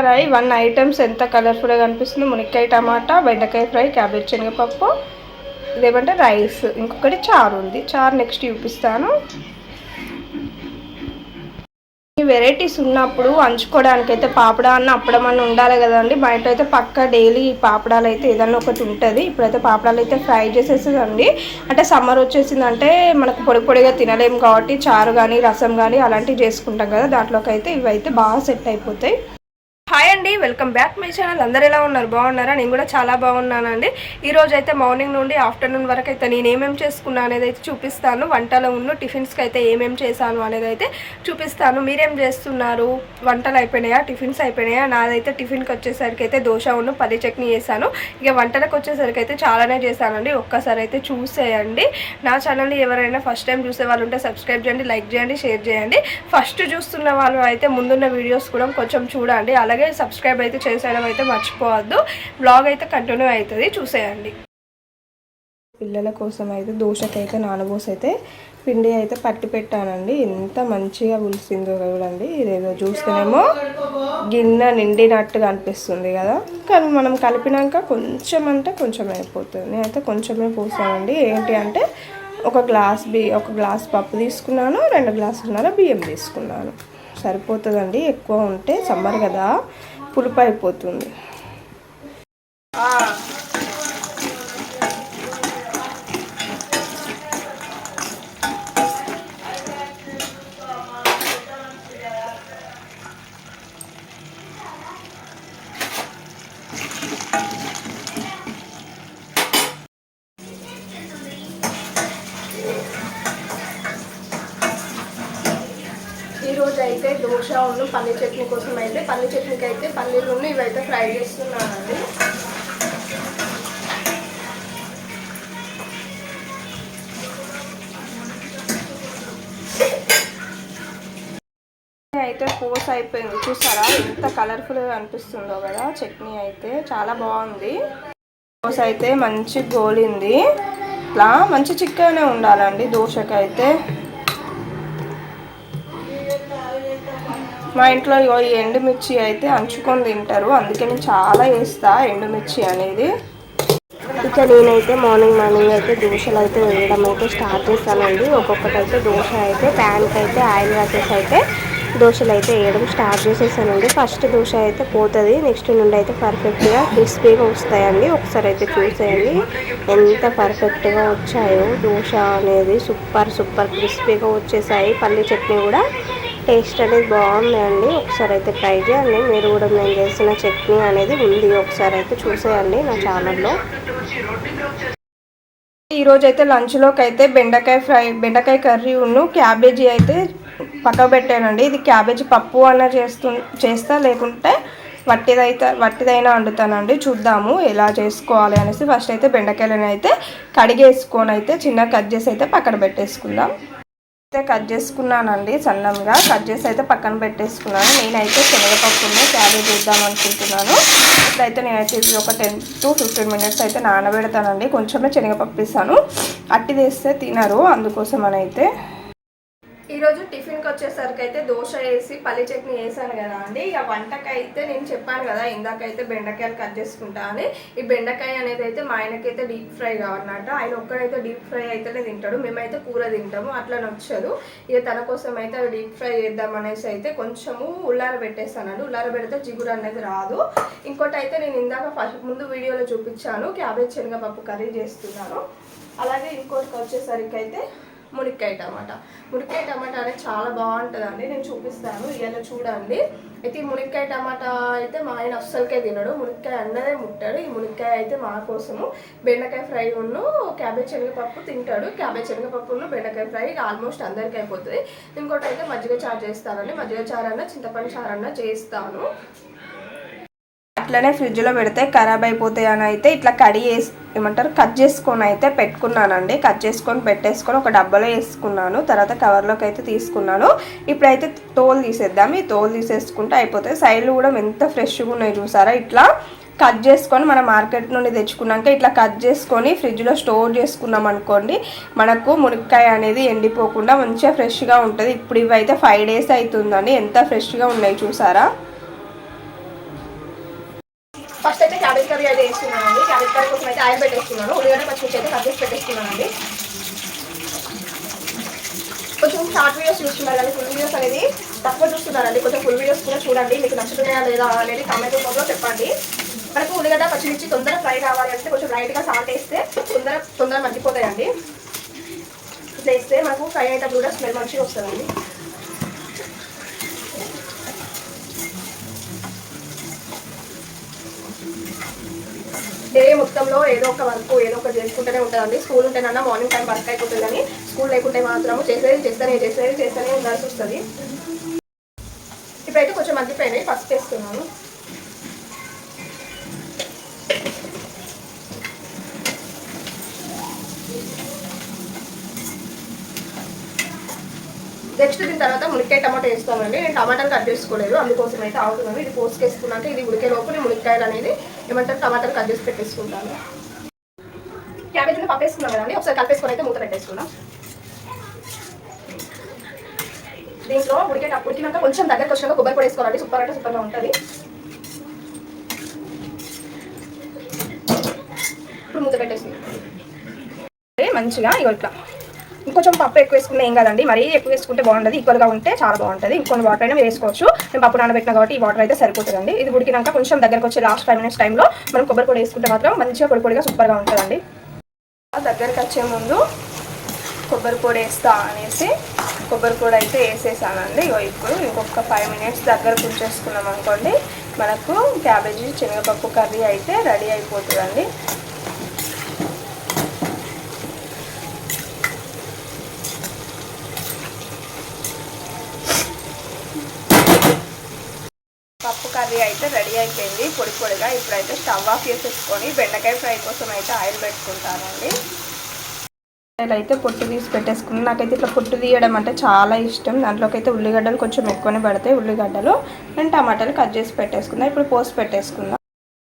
Fry one items ఎంత కలర్ఫుల్గా అనిపిస్తుంది మునక్కాయ టమాటా బెండకాయ ఫ్రై క్యాబేజ్ శనగపప్పు. ఇదేమంటే రైస్ ఇంకొకటి చారు ఉంది. చారు నెక్స్ట్ చూపిస్తాను. వెరైటీస్ ఉన్నప్పుడు అంచుకోవడానికి అయితే పాపడా అన్న అప్పడం అన్న ఉండాలి కదండి బయట అయితే పక్క డైలీ పాపడాలు అయితే ఏదన్నా ఒకటి ఉంటుంది. ఇప్పుడైతే పాపడాలు అయితే ఫ్రై చేసేసేదండి. అంటే సమ్మర్ వచ్చేసిందంటే మనకు పొడి పొడిగా తినలేము కాబట్టి చారు కానీ రసం కానీ అలాంటివి చేసుకుంటాం కదా. దాంట్లోకి అయితే ఇవి అయితే బాగా సెట్ అయిపోతాయి. హాయ్ అండి వెల్కమ్ బ్యాక్ మై ఛానల్ అందరు ఎలా ఉన్నారు? బాగున్నారా? నేను కూడా చాలా బాగున్నానండి. ఈ రోజు అయితే మార్నింగ్ నుండి ఆఫ్టర్నూన్ వరకు అయితే నేను ఏమేమి చేసుకున్నా అనేది అయితే చూపిస్తాను. వంటలో ఉన్న టిఫిన్స్కి అయితే ఏమేమి చేశాను అనేది అయితే చూపిస్తాను. మీరేం చేస్తున్నారు? వంటలు అయిపోయినాయా? టిఫిన్స్ అయిపోయినాయా? నాదైతే టిఫిన్కి వచ్చేసరికి అయితే దోశ ఉన్న పల్లి చట్నీ చేశాను. ఇక వంటలకు వచ్చేసరికి అయితే చాలానే చేశానండి. ఒక్కసారి అయితే చూసేయండి. నా ఛానల్ని ఎవరైనా ఫస్ట్ టైం చూసే వాళ్ళు ఉంటే సబ్స్క్రైబ్ చేయండి లైక్ చేయండి షేర్ చేయండి. ఫస్ట్ చూస్తున్న వాళ్ళు అయితే ముందున్న వీడియోస్ కూడా కొంచెం చూడండి. అలాగే సబ్స్క్రైబ్ అయితే చేసేయడం అయితే మర్చిపోవద్దు. బ్లాగ్ అయితే కంటిన్యూ అవుతుంది. చూసేయండి. పిల్లల కోసం అయితే దోశకైతే నానబోసి అయితే పిండి అయితే పట్టి పెట్టానండి. ఎంత మంచిగా పులిసిందో చూడండి. ఇదేదో చూస్తేనేమో గిన్నె నిండినట్టుగా అనిపిస్తుంది కదా. కానీ మనం కలిపినాక కొంచెం అంటే కొంచెం అయిపోతుంది. నేనైతే కొంచెమే పోసానండి. ఏంటి అంటే ఒక గ్లాస్ బి ఒక గ్లాస్ పప్పు తీసుకున్నాను రెండు గ్లాసులున్నర బియ్యం తీసుకున్నాను. సరిపోతుందండి. ఎక్కువ ఉంటే సమ్మర్ కదా పులుపు అయిపోతుంది. అయితే దోశ పన్నీర్ చట్నీ కోసం అయితే. పన్నీర్ చట్నీకి అయితే పన్నీర్ ఉన్న ఇవైతే ఫ్రై చేస్తున్నానండి. అయితే పోస్ అయిపోయింది. చూసారా? ఎంత కలర్ఫుల్గా అనిపిస్తుందో కదా చట్నీ అయితే. చాలా బాగుంది. దోశ అయితే మంచి గోలింది. ఇట్లా మంచి చిక్కగానే ఉండాలండి దోశకైతే. మా ఇంట్లో ఈ ఎండుమిర్చి అయితే అంచుకొని తింటారు. అందుకే నేను చాలా వేస్తా ఎండుమిర్చి అనేది. ఇక నేనైతే మార్నింగ్ మార్నింగ్ అయితే దోశలు అయితే వేయడం అయితే స్టార్ట్ చేస్తానండి. ఒక్కొక్కటి అయితే దోశ అయితే ప్యాన్కి అయితే ఆయిల్ రాసేసి అయితే దోశలు అయితే వేయడం స్టార్ట్ చేసేసానండి. ఫస్ట్ దోశ అయితే పోతుంది. నెక్స్ట్ నుండి అయితే పర్ఫెక్ట్గా క్రిస్పీగా వస్తాయండి. ఒకసారి అయితే చూసేయండి. ఎంత పర్ఫెక్ట్గా వచ్చాయో. దోశ అనేది సూపర్ సూపర్ క్రిస్పీగా వచ్చేసాయి. పల్లి చట్నీ కూడా టేస్ట్ అనేది బాగుందండి. ఒకసారి అయితే ట్రై చేయండి. మీరు కూడా నేను చేసిన చట్నీ అనేది ఉంది. ఒకసారి అయితే చూసేయండి నా ఛానల్లో. ఈరోజు అయితే లంచ్లోకి అయితే బెండకాయ ఫ్రై బెండకాయ కర్రీ ఉన్ను క్యాబేజీ అయితే పక్క పెట్టానండి ఇది క్యాబేజీ పప్పు అన్న చేస్తు చేస్తా లేకుంటే వట్టిదైతే వట్టిదైనా వండుతానండి. చూద్దాము ఎలా చేసుకోవాలి అనేసి. ఫస్ట్ అయితే బెండకాయలను అయితే కడిగేసుకొని అయితే చిన్న కట్ చేసి అయితే పక్కన పెట్టేసుకుందాం. అయితే కట్ చేసుకున్నానండి సన్నంగా. కట్ చేసి అయితే పక్కన పెట్టేసుకున్నాను. నేనైతే శనగపప్పుని క్యాబేజ్ వేద్దాం అనుకుంటున్నాను. ఇప్పుడైతే నేనైతే ఇది ఒక టెన్ టు ఫిఫ్టీన్ మినిట్స్ అయితే నానబెడతానండి. కొంచెమే శనగపప్పు ఇస్తాను అట్టి తీస్తే తినరు. అందుకోసం అని అయితే ఈరోజు టిఫిన్కి వచ్చేసరికి అయితే దోశ వేసి పల్లి చట్నీ వేసాను కదా అండి. ఇక వంటకైతే నేను చెప్పాను కదా ఇందాకైతే బెండకాయలు కట్ చేసుకుంటా అని. ఈ బెండకాయ అనేది అయితే మా ఆయనకైతే డీప్ ఫ్రై కావాలన్నమాట ఆయన ఒక్కడైతే డీప్ ఫ్రై అయితేనే తింటాడు. మేమైతే కూర తింటాము అట్లా నచ్చదు ఇక తన కోసం అయితే అవి డీప్ ఫ్రై చేద్దాం అనేసి అయితే కొంచెము ఉల్లార పెట్టేస్తానండి ఉల్లార పెడితే జిగురు అనేది రాదు. ఇంకోటి అయితే నేను ఇందాక ఫస్ట్ ముందు వీడియోలో చూపించాను. క్యాబేజ్ శనగపప్పు కర్రీ చేస్తున్నాను. అలాగే ఇంకోటికి వచ్చేసరికి అయితే మునిక్కాయ టమాటా. మునిక్కాయ టమాటా అనేది చాలా బాగుంటుందండి. నేను చూపిస్తాను. ఇలా చూడండి. అయితే ఈ మునిక్కాయ టమాటా అయితే మా ఆయన అస్సలకే తినడు. మునిక్కాయ అన్నదే ముట్టాడు. ఈ మునిక్కాయ అయితే మా కోసము బెండకాయ ఫ్రై ఉన్ను క్యాబేజ్ శనగపప్పు తింటాడు. క్యాబేజ్ శనగపప్పును బెండకాయ ఫ్రై ఆల్మోస్ట్ అందరికీ అయిపోతుంది. ఇంకోటి అయితే మజ్జిగ చారు చేస్తానండి. మజ్జిగ చారు అన్న చింతపండు చారు అన్న చేస్తాను. అట్లనే ఫ్రిడ్జ్లో పెడితే ఖరాబ్ అయిపోతాయి అని అయితే ఇట్లా కడి వేసి ఏమంటారు కట్ చేసుకొని అయితే పెట్టుకున్నానండి. కట్ చేసుకొని పెట్టేసుకొని ఒక డబ్బాలో వేసుకున్నాను. తర్వాత కవర్లోకి అయితే తీసుకున్నాను. ఇప్పుడైతే తోలు తీసేద్దాం. ఈ తోలు తీసేసుకుంటే అయిపోతాయి. సైడ్లు కూడా ఎంత ఫ్రెష్గా ఉన్నాయి చూసారా? ఇట్లా కట్ చేసుకొని మనం మార్కెట్ నుండి తెచ్చుకున్నాక ఇట్లా కట్ చేసుకొని ఫ్రిడ్జ్లో స్టోర్ చేసుకున్నాం అనుకోండి మనకు మునక్కాయ అనేది ఎండిపోకుండా మంచిగా ఫ్రెష్గా ఉంటుంది. ఇప్పుడు ఇవైతే ఫైవ్ డేస్ అవుతుందండి. ఎంత ఫ్రెష్గా ఉన్నాయి చూసారా? క్యాబేజ్ కర్రీ కోసం అయితే ఆయిల్ పెట్టేస్తున్నాను. ఉల్లిగడ్డ పచ్చిమిర్చి అయితే కట్ చేసి పెట్టేస్తున్నానండి. కొంచెం షార్ట్ వీడియోస్ చూస్తున్నారు కానీ ఫుల్ వీడియోస్ అనేది తక్కువ చూస్తున్నారండి కొంచెం ఫుల్ వీడియోస్ కూడా చూడండి. మీకు నచ్చుతున్నాయా లేదా అనేది కామెంట్ రూపంలో చెప్పండి. మనకు ఉల్లిగడ్డ పచ్చిమిర్చి తొందర ఫ్రై కావాలి అంటే కొంచెం లైట్గా సాల్ట్ వేస్తే తొందర తొందర మగ్గిపోతాయండి ఇట్లా వేస్తే మనకు ఫ్రై అయ్యేటప్పుడు కూడా స్మెల్ మంచిగా వస్తుందండి. డే మొత్తంలో ఏదో ఒక వర్క్ ఏదో ఒకటి చేసుకుంటూనే ఉంటుందండి. స్కూల్ ఉంటేనన్నా మార్నింగ్ టైం వర్క్ అయిపోతుంది కానీ స్కూల్ లేకుంటే మాత్రము చేసేది చేస్తూనే చేసేది చేస్తూనే ఉండాల్సి వస్తుంది. ఇప్పుడైతే కొంచెం మగ్గిపోయినాయి ఫస్ట్ వేస్తున్నాను నెక్స్ట్ దీని తర్వాత మునక్కాయ టమాటా వేస్తామండి నేను టమాటాలు కట్ చేసుకోలేదు అందుకోసం అయితే ఆగుతున్నాను. ఇది పోసుకేసుకున్నాక ఇది ఉడికే లోపు నేను మునక్కాయలు అనేది ఏమంటారు? టమాటాలు కట్ చేసి పెట్టేసుకుంటాను. క్యాబేజీని పప్పేసుకున్నాం కదండి. ఒకసారి కలిపేసుకొని అయితే మూత పెట్టేసుకున్నాం దీంట్లో ఉడికే ఉడికినాక కొంచెం దగ్గరకు వచ్చినాక కొబ్బరి పొడి వేసుకోవాలండి. సూపర్ అంటే సూపర్గా ఉంటుంది. ఇప్పుడు మూత పెట్టేసుకుందాం. మంచిగా ఇగో ఇట్లా. ఇంకొంచెం పప్పు ఎక్కువ వేసుకున్నా ఏం కదండి. మరీ ఎక్కువ వేసుకుంటే బాగుంటుంది ఈక్వల్గా ఉంటే చాలా బాగుంటుంది. ఇంకొన్ని వాటర్ అయినా వేసుకోవచ్చు. నేను పప్పు నానబెట్టిన కాబట్టి ఈ వాటర్ అయితే సరిపోతుందండి. ఇది ఉడికినాక కొంచెం దగ్గరకు వచ్చి లాస్ట్ ఫైవ్ మినిట్స్ టైంలో మనం కొబ్బరి పొడి వేసుకుంటే మాత్రం మంచిగా పొడి పొడిగా సూపర్గా ఉంటుందండి. దగ్గరికి వచ్చే ముందు కొబ్బరి పొడి వేస్తా అనేసి కొబ్బరి పొడి అయితే వేసేసానండి. ఇప్పుడు ఇంకొక ఫైవ్ మినిట్స్ దగ్గర ఉంచేసుకున్నాం అనుకోండి. మనకు క్యాబేజీ శనగపప్పు కర్రీ అయితే రెడీ అయిపోతుందండి పప్పు కర్రీ అయితే రెడీ అయిపోయింది. పొడి పొడిగా ఇప్పుడైతే స్టవ్ ఆఫ్ చేసేసుకొని బెండకాయ ఫ్రై కోసం అయితే ఆయిల్ పెట్టుకుంటానండి. ఆయిల్ అయితే పొట్టు తీసి పెట్టేసుకున్నాను. నాకైతే ఇట్లా పొట్టు తీయడం అంటే చాలా ఇష్టం. దాంట్లోకి అయితే ఉల్లిగడ్డలు కొంచెం ఎక్కువనే పడతాయి ఉల్లిగడ్డలు. నేను టమాటాలు కట్ చేసి పెట్టేసుకుందాం ఇప్పుడు పోసి పెట్టేసుకుందాం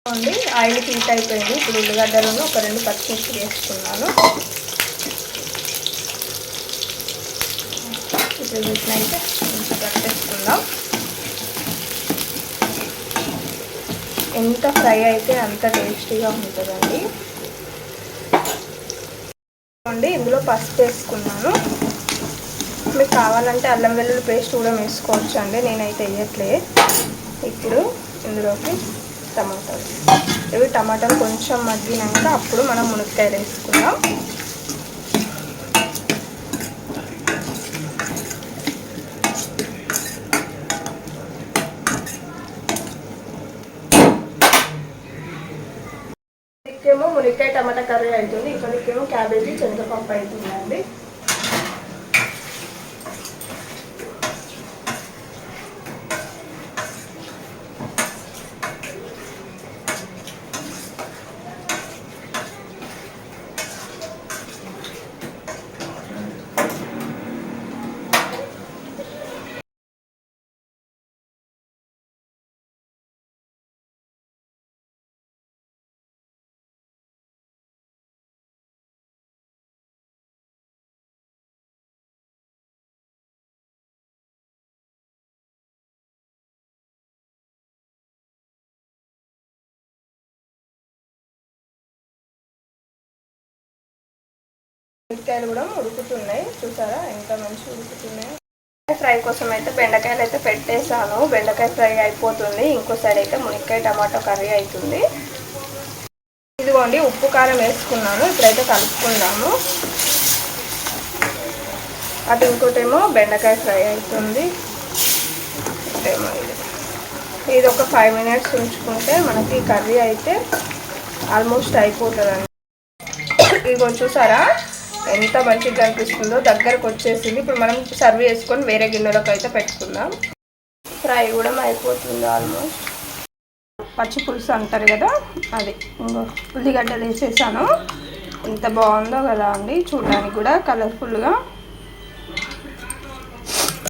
అండి ఆయిల్ హీట్ అయిపోయింది. ఇప్పుడు ఉల్లిగడ్డలను ఒక రెండు పచ్చిమిర్చి వేసుకున్నాను. ఇప్పుడు వీటినైతే అయితే పెట్టేసుకుందాం ఎంత ఫ్రై అయితే అంత టేస్టీగా ఉంటుందండి. అండి ఇందులో పసుపు వేసుకున్నాను. మీకు కావాలంటే అల్లం వెల్లుల్లి పేస్ట్ కూడా వేసుకోవచ్చు అండి నేనైతే వేయట్లే. ఇప్పుడు ఇందులోకి టమాటాలు. ఇవి టమాటాలు కొంచెం మగ్గినాక అప్పుడు మనం మునక్కాయలు వేసుకుందాం ఇక్కడేమో మునక్కాయ టమాటా కర్రీ అవుతుంది ఇక్కడికేమో క్యాబేజీ శనగపప్పు అవుతుందండి మునక్కాయలు కూడా ఉడుకుతున్నాయి. చూసారా? ఎంత మంచిగా ఉడుకుతున్నాయి. ఫ్రై కోసం అయితే బెండకాయలు అయితే పెట్టేశాను. బెండకాయ ఫ్రై అయిపోతుంది. ఇంకో సైడ్ అయితే మునక్కాయ టమాటో కర్రీ అవుతుంది ఇదిగోండి ఉప్పు కారం వేసుకున్నాను. ఇప్పుడైతే కలుపుకుందాము. అటు ఇంకోటేమో బెండకాయ ఫ్రై అవుతుంది ఇది. ఇది ఒక ఫైవ్ మినిట్స్ ఉంచుకుంటే మనకి కర్రీ అయితే ఆల్మోస్ట్ అయిపోతుందండి. ఇదిగో చూసారా? ఎంత మంచిగా అనిపిస్తుందో దగ్గరకు వచ్చేసింది. ఇప్పుడు మనం సర్వ్ చేసుకొని వేరే గిన్నెలోకి అయితే పెట్టుకుందాం. ఫ్రై కూడా అయిపోతుంది ఆల్మోస్ట్. పచ్చి పులుసు అంటారు కదా అది. ఉల్లిగడ్డలు వేసేసాను. ఎంత బాగుందో కదా అండి చూడడానికి కూడా కలర్ఫుల్గా